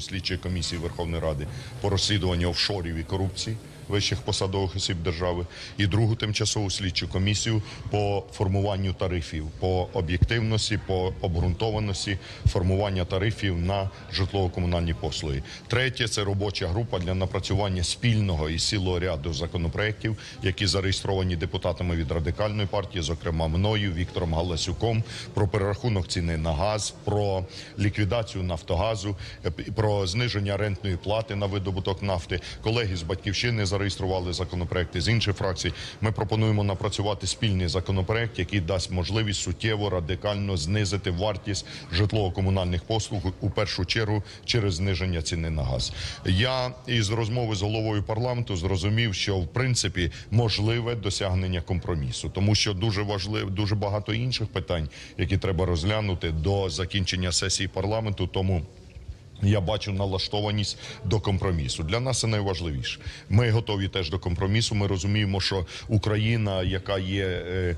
слідчої комісії Верховної Ради по розслідуванню офшорів і корупції вищих посадових осіб держави, і другу тимчасову слідчу комісію по формуванню тарифів, по об'єктивності, по обґрунтованості формування тарифів на житлово-комунальні послуги. Третє це робоча група для напрацювання спільного і цілого ряду законопроєктів, які зареєстровані депутатами від радикальної партії, зокрема мною, Віктором Галасюком, про перерахунок ціни на газ, про ліквідацію Нафтогазу, е, про зниження рентної плати на видобуток нафти. Колеги з батьківщини зареєстрували законопроекти з інших фракцій. Ми пропонуємо напрацювати спільний законопроект, який дасть можливість суттєво радикально знизити вартість житлово-комунальних послуг у першу чергу через зниження ціни на газ. Я із розмови з головою парламенту зрозумів, що в принципі можливе досягнення компромісу, тому що дуже важливо, дуже багато інших питань, які треба розглянути до закінчення сесії парламенту. Тому я бачу налаштованість до компромісу. Для нас це найважливіше. Ми готові теж до компромісу. Ми розуміємо, що Україна, яка є е,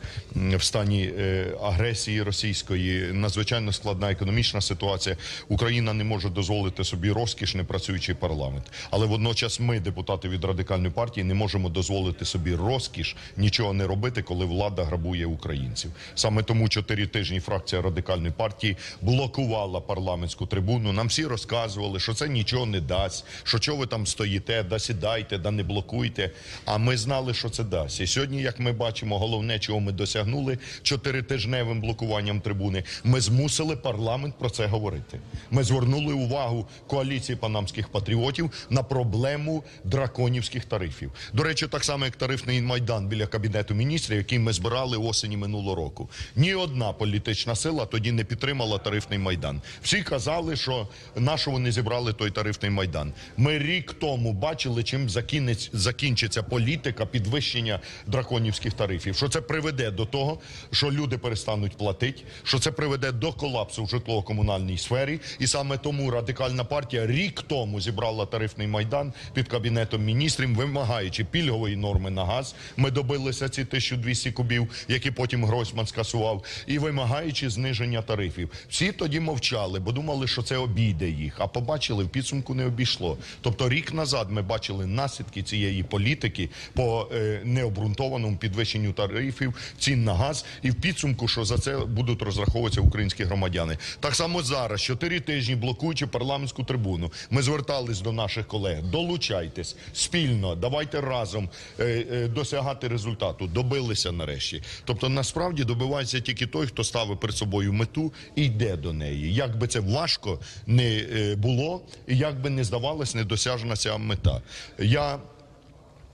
в стані е, агресії російської, надзвичайно складна економічна ситуація. Україна не може дозволити собі розкіш, не працюючий парламент. Але водночас ми, депутати від радикальної партії, не можемо дозволити собі розкіш нічого не робити, коли влада грабує українців. Саме тому чотири тижні фракція радикальної партії блокувала парламентську трибуну. Нам всі розказували, що це нічого не дасть, що чого ви там стоїте, да сідайте, да не блокуйте. А ми знали, що це дасть. І сьогодні, як ми бачимо, головне, чого ми досягнули чотиритижневим блокуванням трибуни, ми змусили парламент про це говорити. Ми звернули увагу коаліції панамських патріотів на проблему драконівських тарифів. До речі, так само як тарифний майдан біля кабінету міністрів, який ми збирали осені минулого року. Ні одна політична сила тоді не підтримала тарифний майдан. Всі казали, що на що вони зібрали той тарифний майдан. Ми рік тому бачили, чим закінець- закінчиться політика підвищення драконівських тарифів. Що це приведе до того, що люди перестануть платити, що це приведе до колапсу в житлово-комунальній сфері. І саме тому радикальна партія рік тому зібрала тарифний майдан під кабінетом міністрів, вимагаючи пільгової норми на газ. Ми добилися ці 1200 кубів, які потім Гройсман скасував, і вимагаючи зниження тарифів. Всі тоді мовчали, бо думали, що це обійде їх. А побачили в підсумку не обійшло. Тобто рік назад ми бачили наслідки цієї політики по е, необґрунтованому підвищенню тарифів, цін на газ, і в підсумку, що за це будуть розраховуватися українські громадяни. Так само зараз, чотири тижні блокуючи парламентську трибуну, ми звертались до наших колег. Долучайтесь спільно, давайте разом е, е, досягати результату. Добилися нарешті. Тобто, насправді добивається тільки той, хто ставить перед собою мету і йде до неї. Як би це важко не е, було, і як би не здавалось, недосяжна ця мета. Я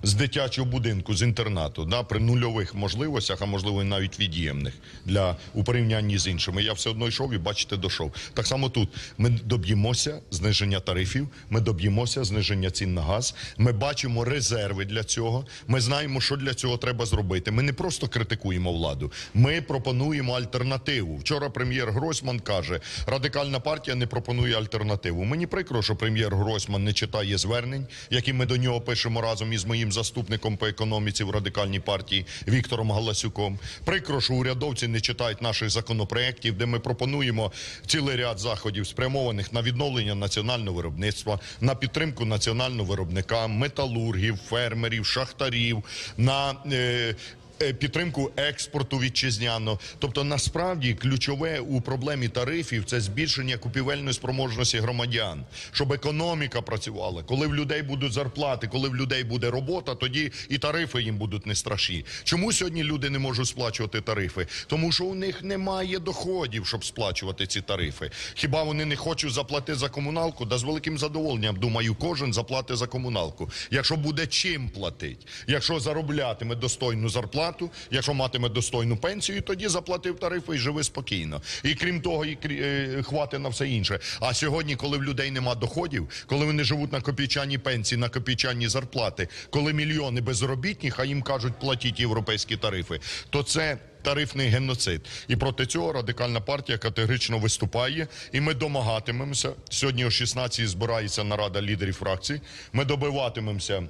з дитячого будинку, з інтернату, да, при нульових можливостях, а можливо і навіть від'ємних для у порівнянні з іншими. Я все одно йшов і бачите, дошов. Так само тут ми доб'ємося зниження тарифів, ми доб'ємося зниження цін на газ. Ми бачимо резерви для цього. Ми знаємо, що для цього треба зробити. Ми не просто критикуємо владу, ми пропонуємо альтернативу. Вчора прем'єр Гройсман каже, радикальна партія не пропонує альтернативу. Мені прикро, що прем'єр Гройсман не читає звернень, які ми до нього пишемо разом із моїм заступником по економіці в радикальній партії Віктором Галасюком. Прикро, що урядовці не читають наших законопроєктів, де ми пропонуємо цілий ряд заходів, спрямованих на відновлення національного виробництва, на підтримку національного виробника, металургів, фермерів, шахтарів, на е, підтримку експорту вітчизняного. Тобто, насправді ключове у проблемі тарифів це збільшення купівельної спроможності громадян, щоб економіка працювала. Коли в людей будуть зарплати, коли в людей буде робота, тоді і тарифи їм будуть не страшні. Чому сьогодні люди не можуть сплачувати тарифи? Тому що у них немає доходів, щоб сплачувати ці тарифи. Хіба вони не хочуть заплатити за комуналку? Да з великим задоволенням думаю, кожен заплатить за комуналку. Якщо буде чим платити, якщо зароблятиме достойну зарплату, якщо матиме достойну пенсію, тоді заплатив тарифи і живи спокійно. І крім того, і е, хватить на все інше. А сьогодні, коли в людей нема доходів, коли вони живуть на копійчані пенсії, на копійчані зарплати, коли мільйони безробітних, а їм кажуть платіть європейські тарифи, то це. Тарифний геноцид, і проти цього радикальна партія категорично виступає. І ми домагатимемося. Сьогодні о 16 збирається нарада лідерів фракцій. Ми добиватимемося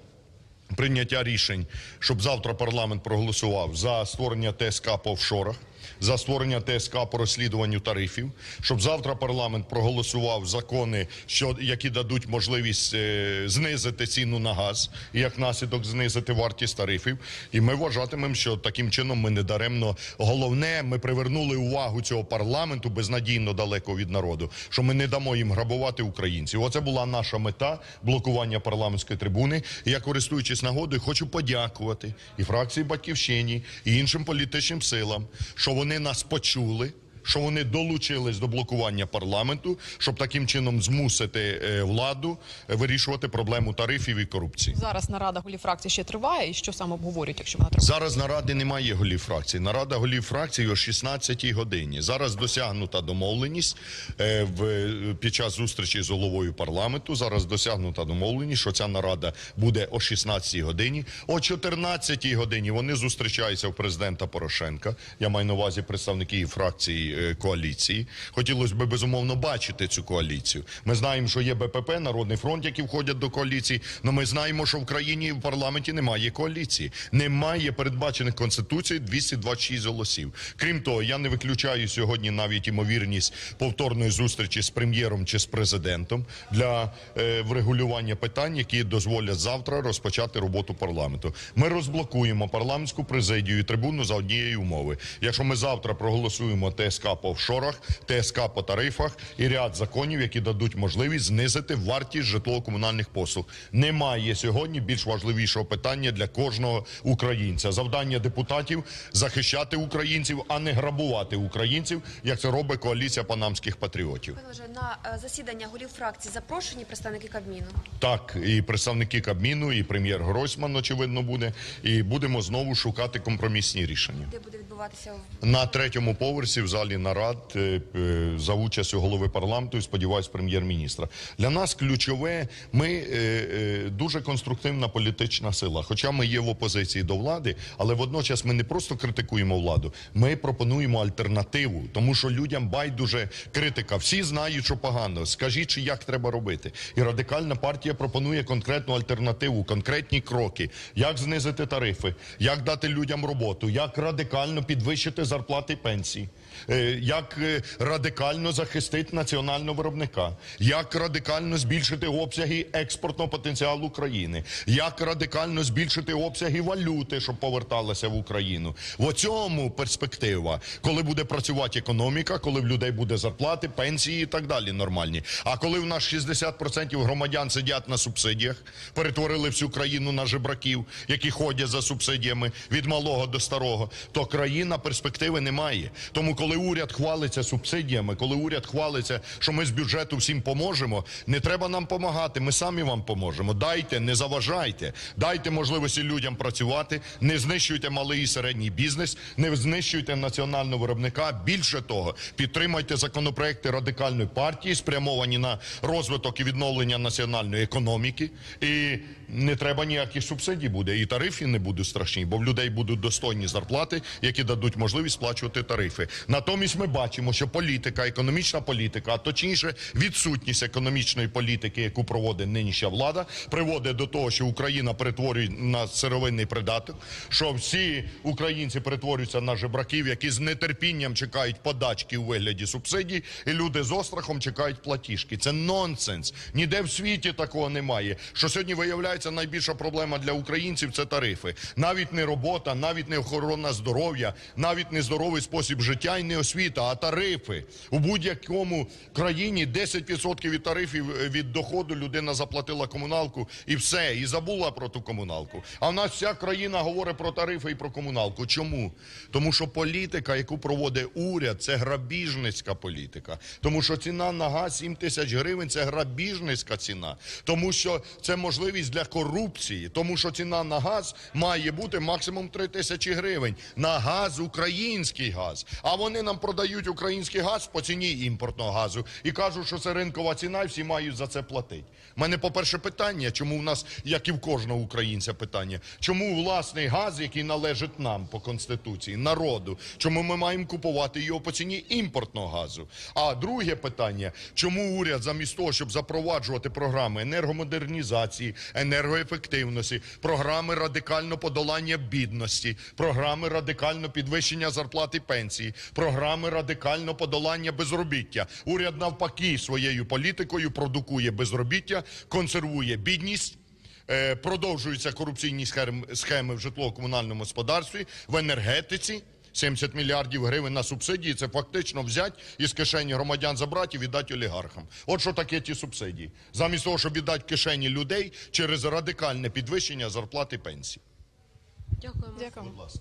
прийняття рішень, щоб завтра парламент проголосував за створення ТСК по офшорах, за створення ТСК по розслідуванню тарифів, щоб завтра парламент проголосував закони, що які дадуть можливість е, знизити ціну на газ і як наслідок знизити вартість тарифів. І ми вважатимемо, що таким чином ми не даремно головне, ми привернули увагу цього парламенту безнадійно далеко від народу, що ми не дамо їм грабувати українців. Оце була наша мета блокування парламентської трибуни. Я користуючись нагодою, хочу подякувати і фракції Батьківщині, і іншим політичним силам, що вони нас почули. Що вони долучились до блокування парламенту, щоб таким чином змусити е, владу е, вирішувати проблему тарифів і корупції. Зараз нарада голів фракції ще триває. І що саме обговорюють, якщо вона триває? Зараз наради немає голів фракцій. Нарада голів фракцій о 16-й годині. Зараз досягнута домовленість е, в, під час зустрічі з головою парламенту. Зараз досягнута домовленість, що ця нарада буде о 16-й годині. О 14-й годині вони зустрічаються у президента Порошенка. Я маю на увазі представників фракції е, коаліції. Хотілося б безумовно бачити цю коаліцію. Ми знаємо, що є БПП, Народний фронт, які входять до коаліції. але ми знаємо, що в країні в парламенті немає коаліції, немає передбачених конституцією 226 голосів. Крім того, я не виключаю сьогодні навіть імовірність повторної зустрічі з прем'єром чи з президентом для е, врегулювання питань, які дозволять завтра розпочати роботу парламенту. Ми розблокуємо парламентську президію і трибуну за однієї умови. Якщо ми завтра проголосуємо ТСК по офшорах, ТСК по тарифах і ряд законів, які дадуть можливість знизити вартість житлово-комунальних послуг. Немає сьогодні більш важливішого питання для кожного українця. Завдання депутатів захищати українців, а не грабувати українців, як це робить коаліція панамських патріотів. На е, засідання голів фракцій запрошені представники Кабміну? Так, і представники Кабміну, і прем'єр Гройсман, очевидно, буде. І будемо знову шукати компромісні рішення. Де буде відбуватися На третьому поверсі в залі нарад е, е, за участю голови парламенту і сподіваюсь, прем'єр-міністра. Для нас ключове, ми е, е, дуже конструктивна політична сила. Хоча ми є в опозиції до влади, але водночас ми не просто критикуємо владу, ми пропонуємо альтернативу, тому що людям байдуже критика. Всі знають, що погано. Скажіть, чи як треба робити. І радикальна партія пропонує конкретну альтернативу, конкретні кроки, як знизити тарифи, як дати людям роботу, як радикально підвищити зарплати і пенсії. Е, Як е, радикально захистити національного виробника, як радикально збільшити обсяги експортного потенціалу України, як радикально збільшити обсяги валюти, щоб поверталася в Україну. В цьому перспектива, коли буде працювати економіка, коли в людей буде зарплати, пенсії і так далі нормальні. А коли в нас 60% громадян сидять на субсидіях, перетворили всю країну на жебраків, які ходять за субсидіями від малого до старого, то країна перспективи не має. Тому, коли уряд хвалиться субсидіями, коли уряд хвалиться, що ми з бюджету всім поможемо, не треба нам допомагати. Ми самі вам поможемо. Дайте, не заважайте, дайте можливості людям працювати, не знищуйте малий і середній бізнес, не знищуйте національного виробника. Більше того, підтримайте законопроекти радикальної партії, спрямовані на розвиток і відновлення національної економіки. І не треба ніяких субсидій буде, і тарифи не будуть страшні, бо в людей будуть достойні зарплати, які дадуть можливість сплачувати тарифи. Натомість ми бачимо, що політика, економічна політика, а точніше відсутність економічної політики, яку проводить нинішня влада, приводить до того, що Україна перетворює на сировинний придаток, що всі українці перетворюються на жебраків, які з нетерпінням чекають подачки у вигляді субсидій, і люди з острахом чекають платіжки. Це нонсенс. Ніде в світі такого немає. Що сьогодні виявляється найбільша проблема для українців це тарифи. Навіть не робота, навіть не охорона здоров'я, навіть не здоровий спосіб життя не освіта, а тарифи. У будь-якому країні 10% від тарифів е, від доходу людина заплатила комуналку і все, і забула про ту комуналку. А в нас вся країна говорить про тарифи і про комуналку. Чому? Тому що політика, яку проводить уряд, це грабіжницька політика. Тому що ціна на газ 7 тисяч гривень це грабіжницька ціна. Тому що це можливість для корупції. Тому що ціна на газ має бути максимум 3 тисячі гривень. На газ, український газ. А вони нам нам продають український газ по ціні імпортного газу і кажуть, що це ринкова ціна, і всі мають за це платити. У мене, по-перше, питання, чому в нас, як і в кожного українця, питання, чому власний газ, який належить нам по Конституції, народу, чому ми маємо купувати його по ціні імпортного газу? А друге питання, чому уряд замість того, щоб запроваджувати програми енергомодернізації, енергоефективності, програми радикального подолання бідності, програми радикального підвищення зарплати пенсії, програми радикального подолання безробіття. Уряд навпаки своєю політикою продукує безробіття, консервує бідність. е, Продовжуються корупційні схеми в житлово-комунальному господарстві, в енергетиці. 70 мільярдів гривень на субсидії це фактично взять із кишені громадян забрати і віддати олігархам. От що таке ті субсидії. Замість того, щоб віддати кишені людей через радикальне підвищення зарплати пенсій. Дякуємо. Дякую. Будь ласка.